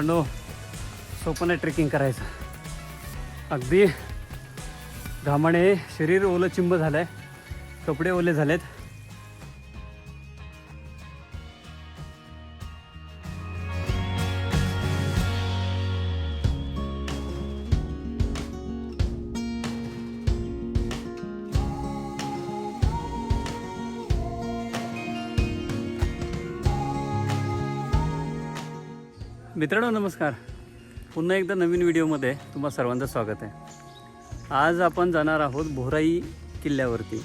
मित्रांनो सोपं नाही ट्रेकिंग करायचं. अगदी घामाने शरीर ओलं चिंब झालं आहे कपडे ओले झालेत. मित्रांनो नमस्कार. पुन्हा एकदा नवीन व्हिडिओमध्ये तुम्हा सर्वांचं स्वागत आहे. आज आपण जाणार आहोत भोराई किल्ल्यावरती.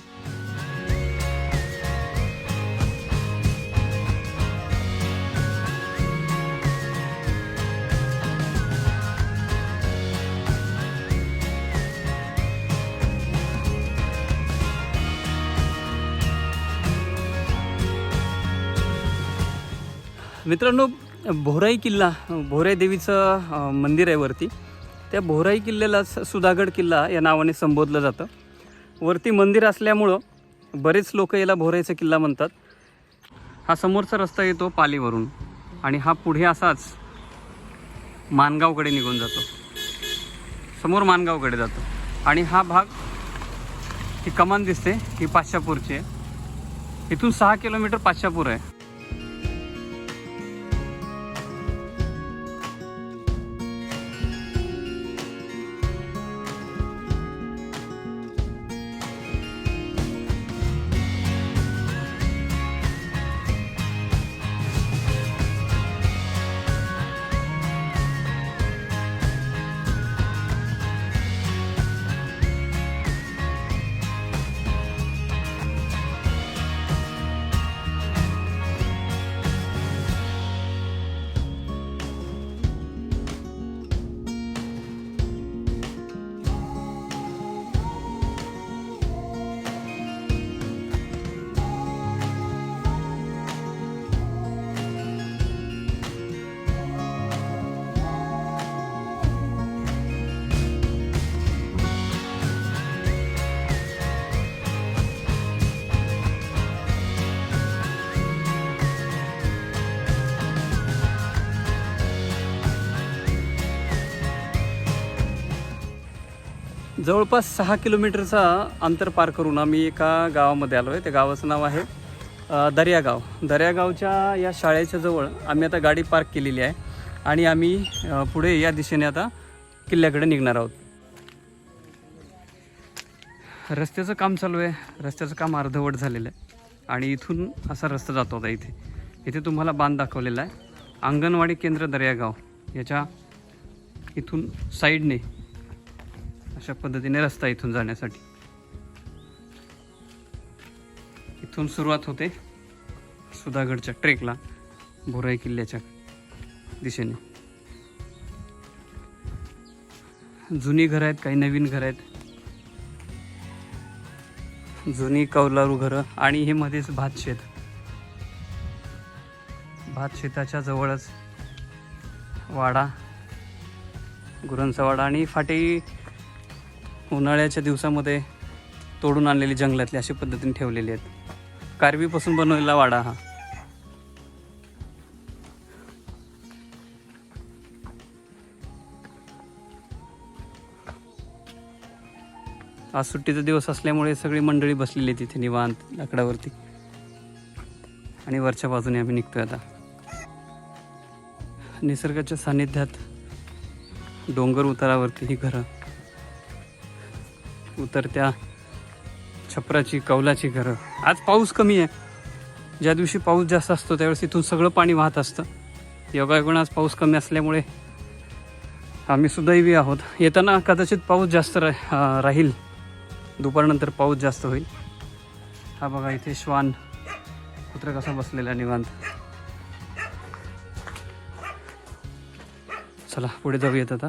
मित्रांनो भोराई किल्ला भोराई देवीचं मंदिर आहे वरती. त्या भोराई किल्ल्याला सुधागड किल्ला या नावाने संबोधलं जातं. वरती मंदिर असल्यामुळं बरेच लोक याला भोराईचा किल्ला म्हणतात. हा समोरचा रस्ता येतो पालीवरून आणि हा पुढे असाच मानगावकडे निघून जातो. समोर मानगावकडे जातो. आणि हा भाग ही कमान दिसते ही पाचशापूरची आहे. इथून सहा किलोमीटर पाचशापूर आहे. जवळपास सहा किलोमीटरचा अंतर पार करून आम्ही एका गावामध्ये आलो आहे त्या गावाचं नाव आहे दर्यागाव. दर्यागावच्या या शाळेच्या जवळ आम्ही आता गाडी पार्क केलेली आहे आणि आम्ही पुढे या दिशेने आता किल्ल्याकडे निघणार आहोत. रस्त्याचं काम चालू आहे. रस्त्याचं काम अर्धवट झालेलं आहे आणि इथून असा रस्ता जातो होता इथे. इथे तुम्हाला बांध दाखवलेला आहे. अंगणवाडी केंद्र दर्यागाव. याच्या इथून साईडने अशा पद्धतीने रस्ता इथून जाण्यासाठी. इथून सुरुवात होते सुधागडच्या ट्रेकला बोराई किल्ल्याच्या दिशेने. जुनी घरं आहेत काही नवीन घरं आहेत. जुनी कौलारू घरं आणि हे मध्येच भातशेत. भातशेताच्या भात शेताच्या जवळच वाडा गुरांचा वाडा आणि फाटी उन्हाळ्याच्या दिवसामध्ये तोडून आणलेली जंगलातली अशा पद्धतीने ठेवलेली आहेत. कारवीपासून बनवलेला वाडा हा. आज सुट्टीचा दिवस असल्यामुळे सगळी मंडळी बसलेली तिथे निवांत लाकडावरती. आणि वरच्या बाजूने आम्ही निघतोय आता. निसर्गाच्या सानिध्यात डोंगर उतारावरती ही घरं. उतरत्या छपराची कौलाची घरं. आज पाऊस कमी आहे. ज्या दिवशी पाऊस जास्त असतो त्यावेळेस इथून सगळं पाणी वाहत असतं. योगायोगानं आज पाऊस कमी असल्यामुळे आम्ही सुदैवी आहोत. येताना कदाचित पाऊस जास्त रा राहील. दुपारनंतर पाऊस जास्त होईल. हा बघा इथे श्वान कुत्र कसा बसलेला निवांत. चला पुढे जाऊयात आता.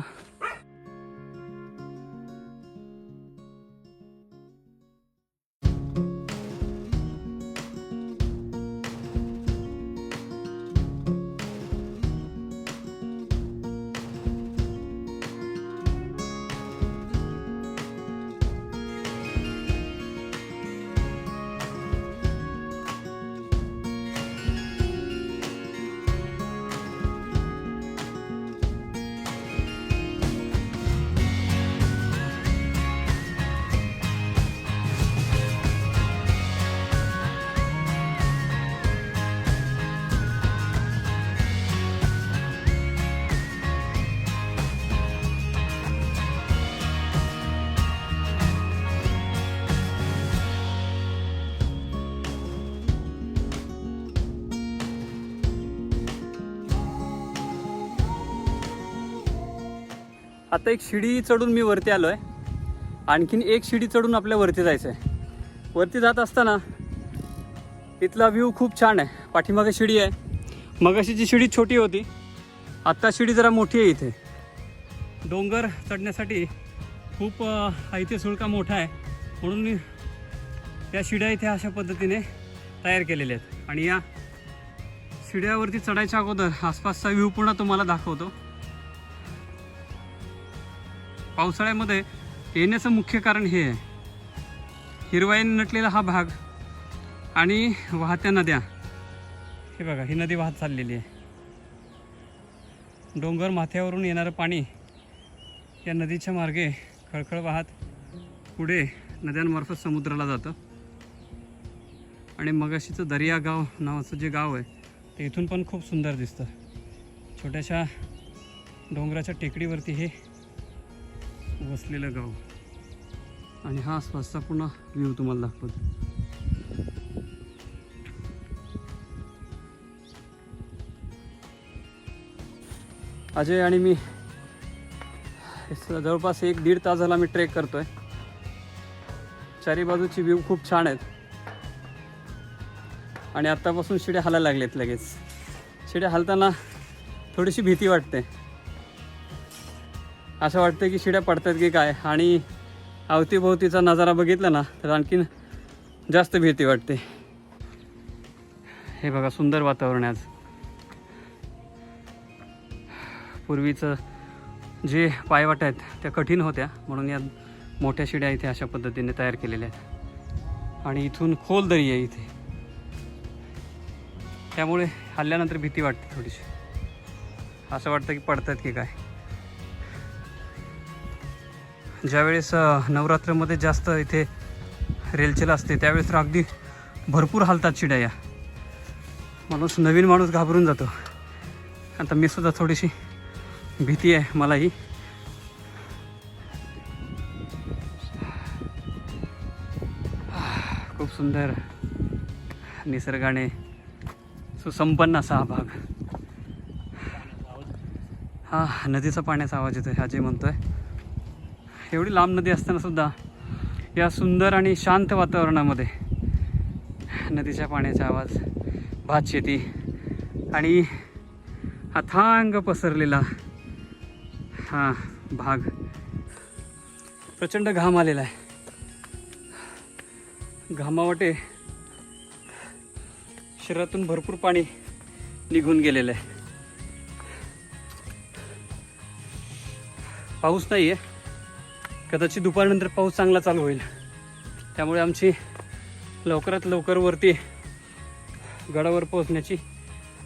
आता एक शिडी चढून मी वरती आलो आहे आणखीन एक शिडी चढून आपल्या वरती जायचं आहे वरती जात असताना इथला व्ह्यू खूप छान आहे. पाठीमागे शिडी आहे. मगाशी जी शिडी छोटी होती आत्ता शिडी जरा मोठी आहे इथे. डोंगर चढण्यासाठी खूप इथे सुळका मोठा आहे. म्हणून मी या शिड्या इथे अशा पद्धतीने तयार केलेल्या आहेत. आणि या शिड्यावरती चढायच्या अगोदर आसपासचा व्ह्यू पुन्हा तुम्हाला दाखवतो. पावसाळ्यामध्ये येण्याचं मुख्य कारण हे आहे. हिरवाईने नटलेला हा भाग आणि वाहत्या नद्या. हे बघा ही नदी वाहत चाललेली आहे. डोंगर माथ्यावरून येणारं पाणी या नदीच्या मार्गे खळखळ वाहत पुढे नद्यांमार्फत समुद्राला जातं. आणि मगाशीचं दर्या गाव नावाचं जे गाव आहे ते इथून पण खूप सुंदर दिसतं. छोट्याशा डोंगराच्या टेकडीवरती हे वसलेलं गाव. आणि हा आसपासचा पुन्हा व्ह्यू तुम्हाला दाखवतो. अजय आणि मी जवळपास एक दीड तास झाला मी ट्रेक करतोय. चारी बाजूची व्ह्यू खूप छान आहेत. आणि आत्तापासून शिड्या हालायला लागलेत लगेच. शिड्या हालताना थोडीशी भीती वाटते. असं वाटतं की शिड्या पडतात की काय? आणि अवतीभोवतीचा नजारा बघितला ना तर आणखीन जास्त भीती वाटते. हे बघा सुंदर वातावरण आहे आज. पूर्वीचं जे पायवाट आहेत त्या कठीण होत्या. म्हणून या मोठ्या शिड्या इथे अशा पद्धतीने तयार केलेल्या आहेत. आणि इथून खोल दरी आहे इथे. त्यामुळे हल्ल्यानंतर भीती वाटते थोडीशी. असं वाटतं की पडतात की काय? ज्यावेळेस नवरात्रमध्ये जास्त इथे रेलचेल असते त्यावेळेस तर अगदी भरपूर हालतात चिड्या या. माणूस नवीन माणूस घाबरून जातो. आता मी सुद्धा थोडीशी भीती आहे मलाही. खूप सुंदर निसर्गाने सुसंपन्न असा हा भाग. हा नदीचा पाण्याचा आवाज येतो हा जे म्हणतोय. एवढी लांब नदी असताना सुद्धा या सुंदर आणि शांत वातावरणामध्ये नदीच्या पाण्याचा आवाज भात शेती आणि अथांग पसरलेला हा भाग प्रचंड घाम आलेला आहे. घामावाटे शरीरातून भरपूर पाणी निघून गेलेलं आहे. पाऊस नाही आहे कदाचित दुपारनंतर पाऊस चांगला चालू होईल. त्यामुळे आमची लवकरात लवकर वरती गडावर पोहोचण्याची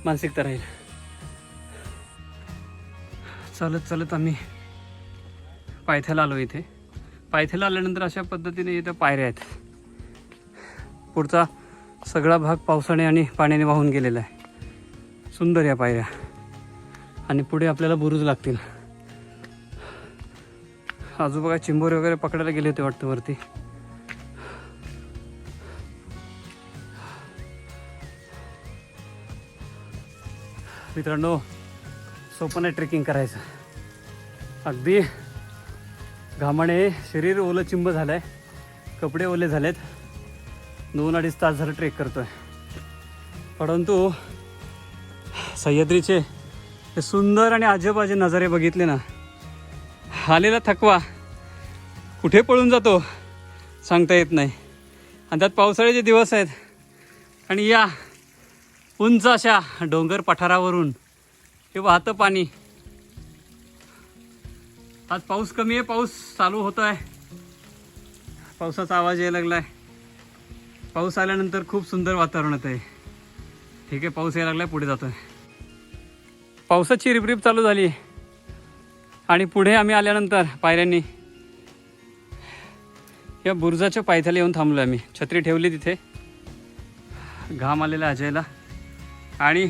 मानसिकता राहील. चालत चालत आम्ही पायथ्याला आलो इथे. पायथ्याला आल्यानंतर अशा पद्धतीने इथं पायऱ्या आहेत. पुढचा सगळा भाग पावसाने आणि पाण्याने वाहून गेलेला आहे. सुंदर या पायऱ्या. आणि पुढे आपल्याला बुरुज लागतील. आजोबा चिंबोरी वगैरे पकडायला गेले होते वाटतं वरती. मित्रांनो सोपं नाही ट्रेकिंग करायचं. अगदी घामाने शरीर ओलं चिंब झालं आहे कपडे ओले झालेत. दोन अडीच तास झालं ट्रेक करतोय. परंतु सह्याद्रीचे हे सुंदर आणि अजबाजे नजारे बघितले ना आलेला थकवा कुठे पळून जातो सांगता येत नाही. आणि त्यात पावसाळ्याचे दिवस आहेत आणि या उंच अशा डोंगर पठारावरून हे वाहतं पाणी. आज पाऊस कमी आहे पाऊस चालू होतो आहे पावसाचा आवाज यायला लागला आहे पाऊस आल्यानंतर खूप सुंदर वातावरण आहे ठीक आहे पाऊस यायला लागला आहे पुढे जातो आहे पावसाची रिपरिप चालू झाली. आणि पुढे आम्ही आल्यानंतर पायऱ्यांनी या बुरुजाच्या पायथ्याला येऊन थांबलो आम्ही. छत्री ठेवली तिथे. घाम आलेला अजयला. आणि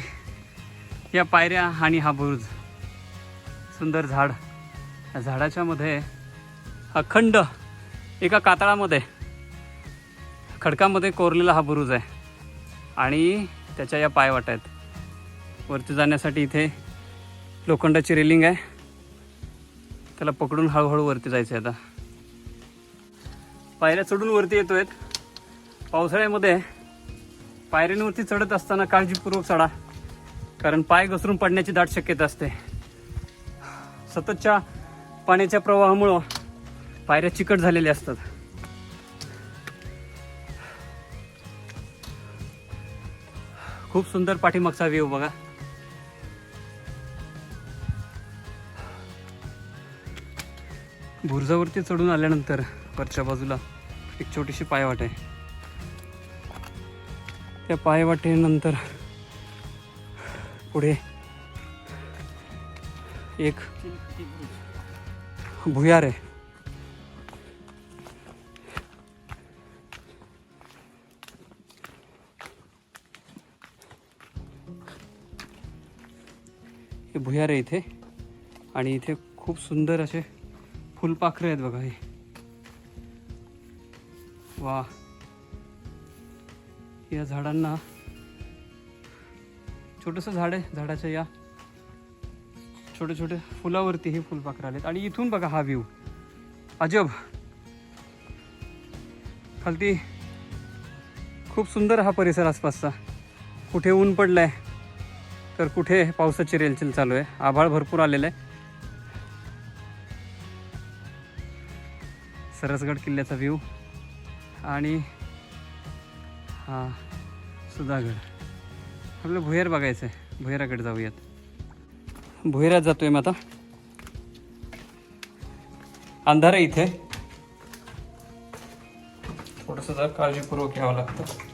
या पायऱ्या आणि हा बुरुज. सुंदर झाड. या झाडाच्या मध्ये अखंड एका कातळामध्ये खडकामध्ये कोरलेला हा बुरुज आहे. आणि त्याच्या या पायवाट आहेत वरती जाण्यासाठी इथे लोखंडाची रेलिंग आहे. त्याला पकडून हळूहळू वरती जायचं आहे आता. पायऱ्या चढून वरती येतोय पावसाळ्यामध्ये पायऱ्यांवरती चढत असताना काळजीपूर्वक चढा कारण पाय घसरून पडण्याची दाट शक्यता असते. सततच्या पाण्याच्या प्रवाहामुळं पायऱ्या चिकट झालेल्या असतात. खूप सुंदर पाठीमागचा व्ह्यू बघा. बुरजावरती चढून आल्यानंतर वरच्या बाजूला एक छोटीशी पायवाट आहे. त्या पायवाटेनंतर पुढे एक भुयार आहे. हे भुयार आहे इथे आणि इथे खूप सुंदर असे फुलपाखरे आहेत बघा हे. वा. या झाडांना छोटंसं झाड आहे झाडाच्या या छोटे छोटे फुलावरती हे फुलपाखरं आलेत. आणि इथून बघा हा व्ह्यू अजब. खालती खूप सुंदर हा परिसर आसपासचा. कुठे ऊन पडलाय तर कुठे पावसाची रेलचेल चालू आहे. आभाळ भरपूर आलेलं आहे. रसगड किल्ल्याचा व्ह्यू आणि हा सुधागड. आपलं भुयार बघायचं आहे भुयाराकडे जाऊयात. भुयारात जातोय मग आता. अंधार आहे इथे. थोडंसं जरा काळजीपूर्वक घ्यावं लागतं.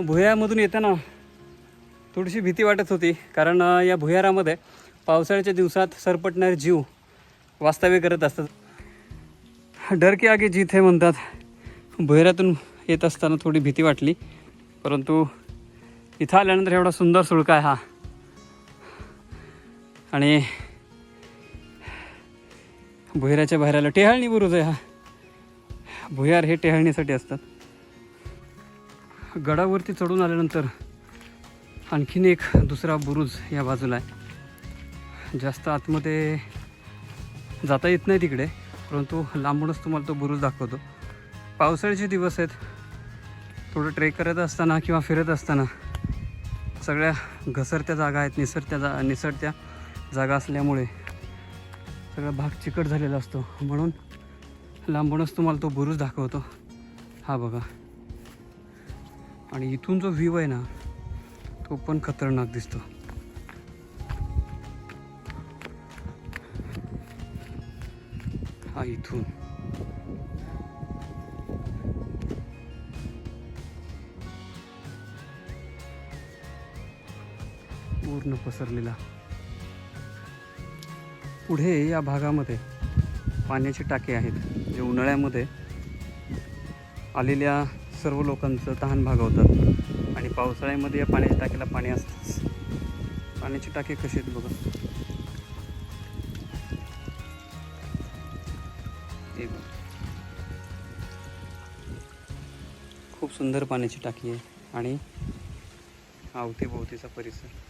भुयारामधून येताना थोडीशी भीती वाटत होती कारण या भुयारामध्ये पावसाळ्याच्या दिवसात सरपटणारे जीव वास्तव्य करत असतात. डर की आगे जीत हे म्हणतात. भुयारातून येत असताना थोडी भीती वाटली परंतु इथं आल्यानंतर एवढा सुंदर सुळका आहे हा. आणि भुयाराच्या बाहेर टेहाळणी बुरुज आहे हा. भुयार हे टेहाळणीसाठी असतात. गडावरती चढून आल्यानंतर आणखीन एक दुसरा बुरुज या बाजूला आहे. जास्त आतमध्ये जाता येत नाही तिकडे परंतु लांबूनच तुम्हाला तो बुरुज दाखवतो. पावसाळ्याचे दिवस आहेत. थोडं ट्रेक करत असताना किंवा फिरत असताना सगळ्या घसरत्या जागा आहेत निसरत्या जा निसरत्या जागा असल्यामुळे सगळा भाग चिकट झालेला असतो. म्हणून लांबूनच तुम्हाला तो बुरुज दाखवतो. हा बघा. आणि इथून जो व्ह्यू आहे ना तो पण खतरनाक दिसतो. हा इथून. पूर्ण पसरलेला. पुढे या भागामध्ये पाण्याचे टाके आहेत जे उन्हाळ्यामध्ये आलेल्या सर्व लोकांचं तहान भागवतात. आणि पावसाळ्यामध्ये या पाण्याच्या टाकीला पाणी असतंच. पाण्याचे टाके कसे आहेत बघा. बघा. खूप सुंदर पाण्याची टाकी आहे. आणि अवतीभोवतीचा परिसर.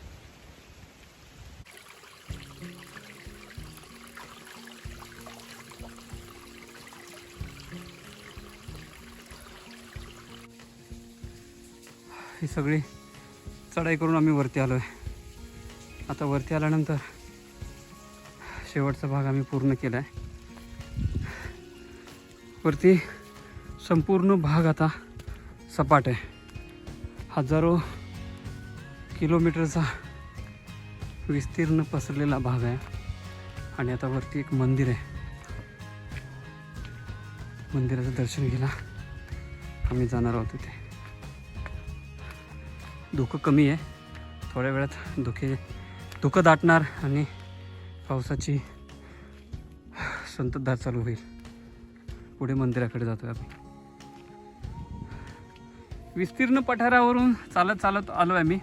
ही सगळी चढाई करून आम्ही वरती आलो आहे आता वरती आल्यानंतर शेवटचा भाग आम्ही पूर्ण केला आहे वरती संपूर्ण भाग आता सपाट आहे. हजारो किलोमीटरचा विस्तीर्ण पसरलेला भाग आहे. आणि आता वरती एक मंदिर आहे. मंदिराचं दर्शन घ्यायला आम्ही जाणार आहोत तिथे धुकं कमी आहे. थोड्या वेळात धुके धुकं दाटणार आणि पावसाची संततधार चालू होईल. पुढे मंदिराकडे जातो आहे आम्ही. विस्तीर्ण पठारावरून चालत चालत आलो आहे मी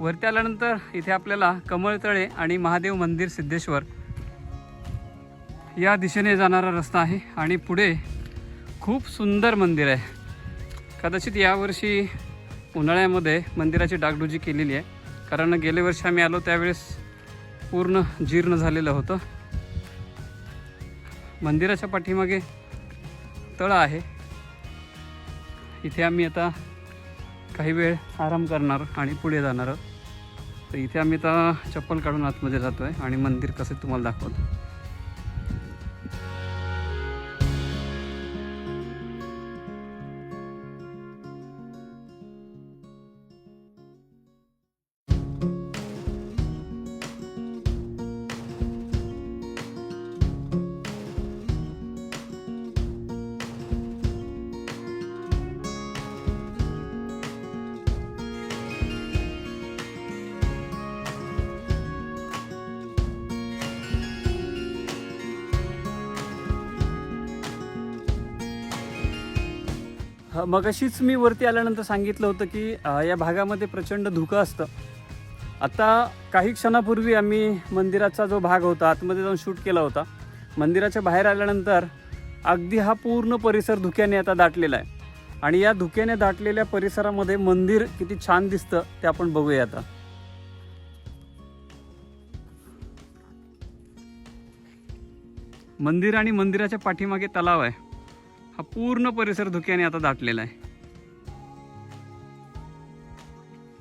वरती आल्यानंतर इथे आपल्याला कमळतळे आणि महादेव मंदिर सिद्धेश्वर या दिशेने जाणारा रस्ता आहे आणि पुढे खूप सुंदर मंदिर आहे. कदाचित यावर्षी उन्हाळ्यामध्ये मंदिराची डागडुजी केलेली आहे. कारण गेल्या वर्षी आम्ही आलो त्यावेळेस पूर्ण जीर्ण झालेलं होतं. मंदिराच्या पाठीमागे तळं आहे. इथे आम्ही आता काही वेळ आराम करणार आणि पुढे जाणार तर इथे आम्ही आता चप्पल काढून आतमध्ये जातो आहे आणि मंदिर कसं तुम्हाला दाखवतो. ह- मगाशीच मी वरती आल्यानंतर सांगितलं होतं की या भागामध्ये प्रचंड धुकं असतं. आता काही क्षणापूर्वी आम्ही मंदिराचा जो भाग होता आतमध्ये जाऊन शूट केला होता. मंदिराच्या बाहेर आल्यानंतर अगदी हा पूर्ण परिसर धुक्याने आता दाटलेला आहे. आणि या धुक्याने दाटलेल्या परिसरामध्ये मंदिर किती छान दिसतं ते आपण बघूया आता. मंदिर आणि मंदिराच्या पाठीमागे तलाव आहे. हा पूर्ण परिसर धुक्याने आता दाटलेला आहे.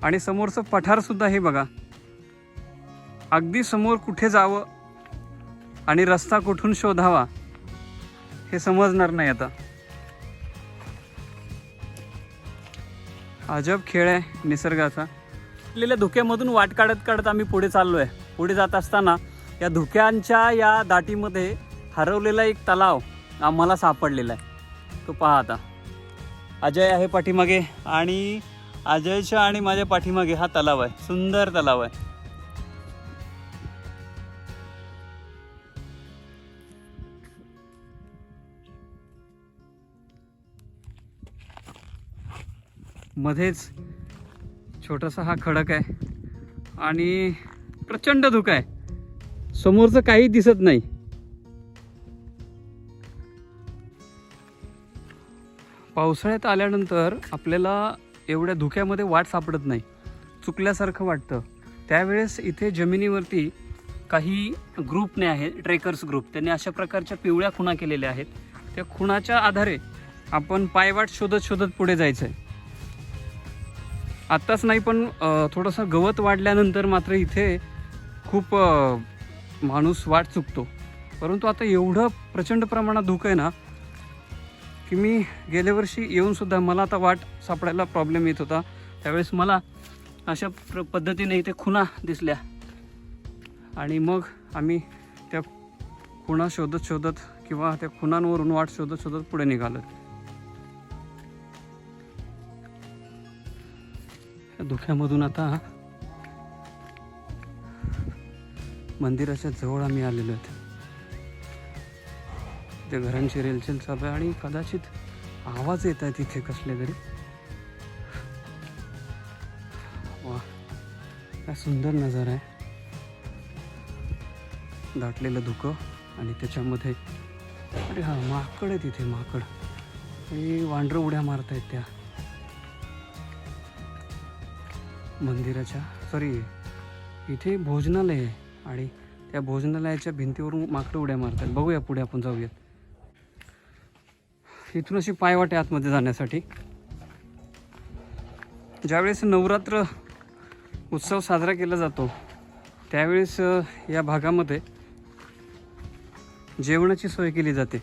आणि समोरचं पठार सुद्धा हे बघा. अगदी समोर कुठे जावं आणि रस्ता कुठून शोधावा हे समजणार नाही आता. अजब खेळ आहे निसर्गाचा. असलेल्या धुक्यामधून वाट काढत काढत आम्ही पुढे चाललो आहे पुढे जात असताना या धुक्यांच्या या दाटीमध्ये हरवलेला एक तलाव आम्हाला सापडलेला आहे. तो पहा आता अजय आहे पाठीमागे आणि अजयच्या आणि माझ्या पाठीमागे हा तलाव आहे. सुंदर तलाव आहे. मध्येच छोटासा हा खडक आहे आणि प्रचंड धुकं आहे. समोरचं काही दिसत नाही. पावसाळ्यात आल्यानंतर आपल्याला एवढ्या धुक्यामध्ये वाट सापडत नाही. चुकल्यासारखं वाटतं. त्यावेळेस इथे जमिनीवरती काही ग्रुपने आहे ट्रेकर्स ग्रुप. त्यांनी अशा प्रकारच्या पिवळ्या खुणा केलेल्या आहेत. त्या खुणाच्या आधारे आपण पायवाट शोधत शोधत पुढे जायचं आहे आत्ताच नाही पण थोडंसं गवत वाढल्यानंतर मात्र इथे खूप माणूस वाट चुकतो. परंतु आता एवढं प्रचंड प्रमाणात धुकं आहे ना की मी गेल्या वर्षी येऊनसुद्धा मला आता वाट सापडायला प्रॉब्लेम येत होता. त्यावेळेस मला अशा प्र पद्धतीने इथे खुणा दिसल्या. आणि मग आम्ही त्या खुणा शोधत शोधत किंवा त्या खुणांवरून वाट शोधत शोधत पुढे निघालो. या धुक्यामधून आता मंदिराच्या जवळ आम्ही आलेलो आहेत त्या घरांची रेलचेल चालू आहे आणि कदाचित आवाज येत आहे तिथे कसले तरी. वा काय सुंदर नजारा आहे. दाटलेलं धुकं आणि त्याच्यामध्ये अरे हा माकड आहे तिथे माकड. आणि वांढरं उड्या मारत आहेत त्या. मंदिराच्या सॉरी इथे भोजनालय आहे आणि त्या भोजनालयाच्या भिंतीवरून माकडं उड्या मारतात. बघूया पुढे आपण जाऊयात. इथून अशी पायवाट आहे आतमध्ये जाण्यासाठी. ज्यावेळेस नवरात्र उत्सव साजरा केला जातो त्यावेळेस या भागामध्ये जेवणाची सोय केली जाते.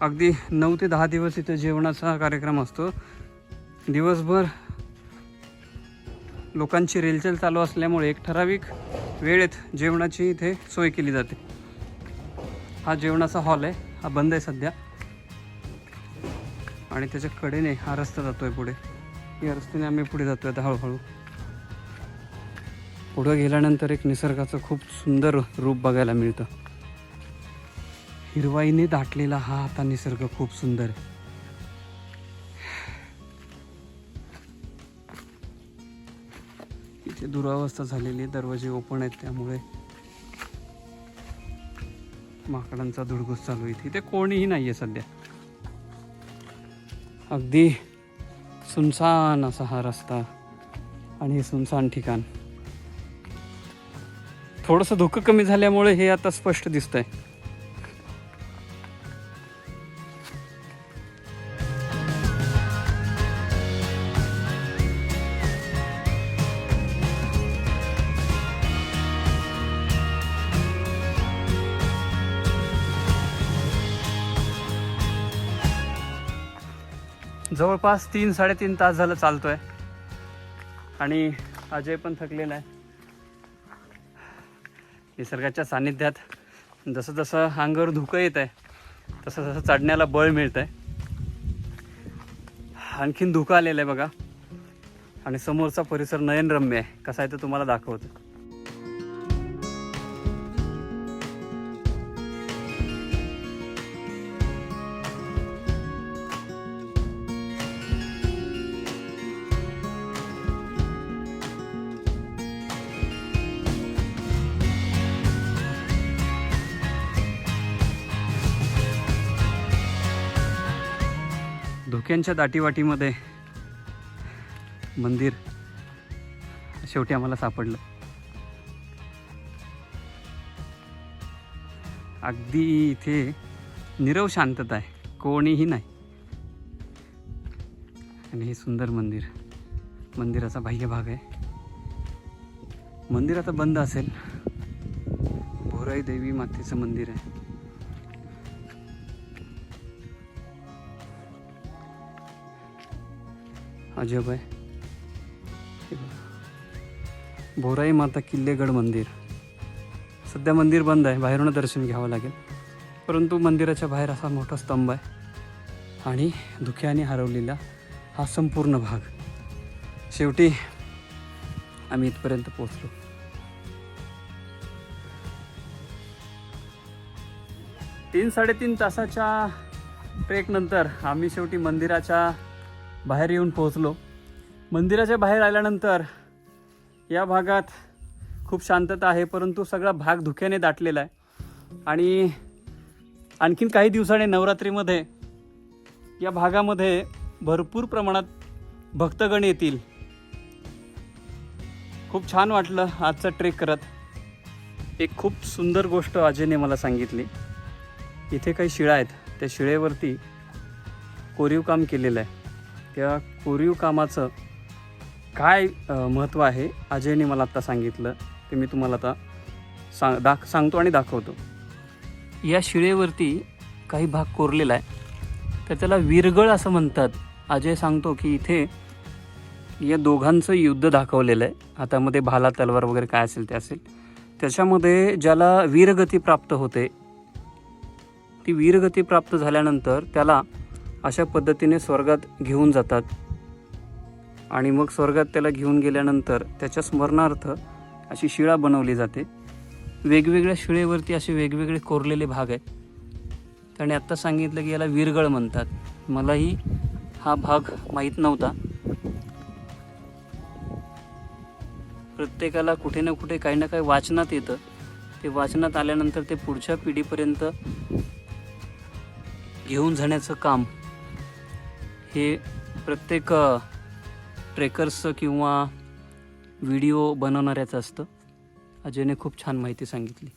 अगदी नऊ ते दहा दिवस इथे जेवणाचा कार्यक्रम असतो. दिवसभर लोकांची रेलचेल चालू असल्यामुळे एक ठराविक वेळेत जेवणाची इथे सोय केली जाते. हा जेवणाचा हॉल आहे हा बंद आहे सध्या. आणि त्याच्या कडेने हा रस्ता जातो आहे पुढे. या रस्त्याने आम्ही पुढे जातो आता हळूहळू. पुढं गेल्यानंतर एक निसर्गाचं खूप सुंदर रूप बघायला मिळतं. हिरवाईने दाटलेला हा आता निसर्ग खूप सुंदर आहे. इथे दुरावस्था झालेली आहे दरवाजे ओपन आहेत त्यामुळे माकडांचा धुडगूस चालू आहे. इथे इथे कोणीही नाही आहे सध्या. अगदी सुनसान असा हा रस्ता आणि हे सुनसान ठिकाण. थोडंसं धुकं कमी झाल्यामुळे हे आता स्पष्ट दिसतंय. जवळपास तीन साडेतीन तास झालं चालतोय. आणि अजय पण थकलेला आहे. निसर्गाच्या सान्निध्यात जसं जसं अंगावर धुकं येत आहे तसं तसं चढण्याला बळ मिळत आहे आणखीन धुकं आलेलं आहे बघा. आणि समोरचा परिसर नयनरम्य आहे. कसा आहे तो तुम्हाला दाखवतो. धुक्यांच्या दाटीवाटीमध्ये मंदिर शेवटी आम्हाला सापडलं. अगदी इथे निरव शांतता आहे कोणीही नाही. आणि हे सुंदर मंदिर मंदिराचा बाह्य भाग आहे. मंदिर आता बंद असेल. भोराई देवी मातेचं मंदिर आहे. अजब आहे भोराई माता किल्लेगड मंदिर। सध्या मंदिर बंद आहे बाहेरून दर्शन घ्यावं लागेल। परंतु मंदिराच्या बाहेर असा मोठा स्तंभ आहे आणि धुक्याने हरवलेला हा संपूर्ण भाग। शेवटी आम्ही इथपर्यंत पोहोचलो। तीन साडेतीन तासाच्या ट्रेकनंतर आम्ही शेवटी मंदिराच्या बाहेर येऊन पोहोचलो. मंदिराच्या बाहेर आल्यानंतर या भागात खूप शांतता आहे परंतु सगळा भाग धुक्याने दाटलेला आहे. आणि आणखीन काही दिवसाने नवरात्रीमध्ये या भागामध्ये भरपूर प्रमाणात भक्तगण येतील. खूप छान वाटलं आजचं ट्रेक करत. एक खूप सुंदर गोष्ट अजयने मला सांगितली. इथे काही शिळा आहेत. त्या शिळेवरती कोरीव काम केलेलं आहे. त्या कोरीव कामाचं काय महत्त्व आहे अजयने मला आत्ता सांगितलं ते मी तुम्हाला आता सांग दाख सांगतो आणि दाखवतो. या शिळेवरती काही भाग कोरलेला आहे. तर त्याला विरगळ असं म्हणतात. अजय सांगतो की इथे या दोघांचं युद्ध दाखवलेलं आहे. हातामध्ये भाला तलवार वगैरे काय असेल ते असेल. त्याच्यामध्ये ज्याला वीरगती प्राप्त होते ती वीरगती प्राप्त झाल्यानंतर त्याला अशा पद्धतीने स्वर्गात घेऊन जातात. आणि मग स्वर्गात त्याला घेऊन गेल्यानंतर त्याच्या स्मरणार्थ अशी शिळा बनवली जाते. वेगवेगळ्या शिळेवरती असे वेगवेगळे कोरलेले भाग आहेत. त्याने आत्ता सांगितलं की याला विरगळ म्हणतात. मलाही हा भाग माहीत नव्हता. प्रत्येकाला कुठे ना कुठे काही ना काही वाचनात येतं. ते वाचनात आल्यानंतर ते पुढच्या पिढीपर्यंत घेऊन जाण्याचं काम हे प्रत्येक ट्रेकर्सचं किंवा व्हिडिओ बनवणाऱ्याचं असतं. अजयने खूप छान माहिती सांगितली.